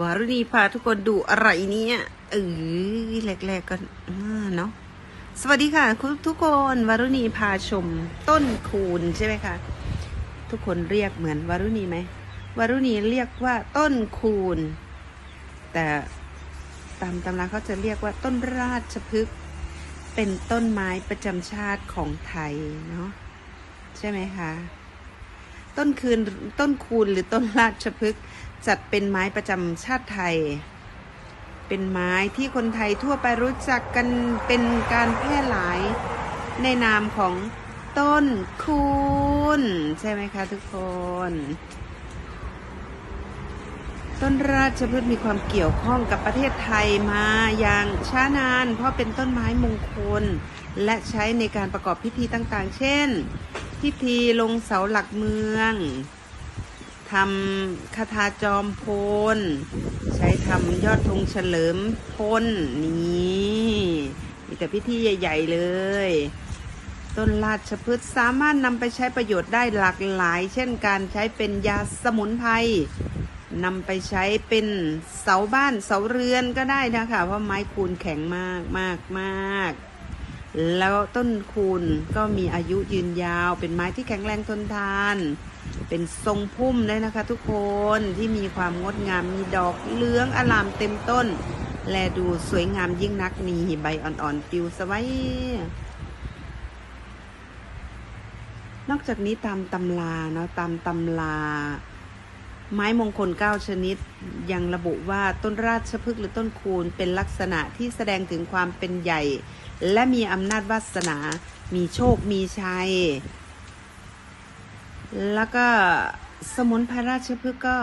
วารุณีพาทุกคนดูอะไรเนี่ยเออแรกๆก็อ่าเนาะสวัสดีค่ะคุณทุกคนวารุณีพาชมต้นคูณใช่ไหมคะทุกคนเรียกเหมือนวารุณีไหมวารุณีเรียกว่าต้นคูณ แต่ตามตำราเขาจะเรียกว่าต้นราชพฤกษ์เป็นต้นไม้ประจำชาติของไทยเนาะใช่ไหมคะ ต้นคืนต้นคูณหรือต้นราชพฤกษ์จัดเป็นไม้ประจำชาติไทย เป็นไม้ที่คนไทยทั่วไปรู้จักกันเป็นการแพร่หลายในนามของต้นคูณใช่ไหมคะทุกคน ต้นราชพฤกษ์มีความเกี่ยวข้องกับประเทศไทยมาอย่างช้านาน เพราะเป็นต้นไม้มงคล และใช้ในการประกอบพิธีต่างๆ เช่น พิธีลงเสาหลักเมืองทำคาถาจอมพล ใช้ทำยอดธงเฉลิมพลนี่มีแต่พิธีใหญ่ ๆ เลย ต้นราชพฤกษ์สามารถนำไปใช้ประโยชน์ได้หลากหลาย เช่นการใช้เป็นยาสมุนไพรนำไปใช้เป็นเสาบ้านเสาเรือนก็ได้นะคะเพราะไม้คูณแข็งมากมากมาก แล้วต้นคูณก็มีอายุยืนยาว เป็นไม้ที่แข็งแรงทนทาน เป็นทรงพุ่มเลยนะคะทุกคนที่มีความงดงามมีดอกเหลืองอลามเต็มต้น แลดูสวยงามยิ่งนักมีใบอ่อนๆปลิวสวัยนอกจากนี้ตามตำราเนาะตามตำรา ไม้มงคล 9 ชนิด ยังระบุว่าต้นราชพฤกษ์หรือต้นคูณเป็นลักษณะที่แสดงถึงความเป็นใหญ่ และมีอำนาจวาสนา มีโชคมีชัย แล้วก็สมุนไพรราชพฤกษ์ก็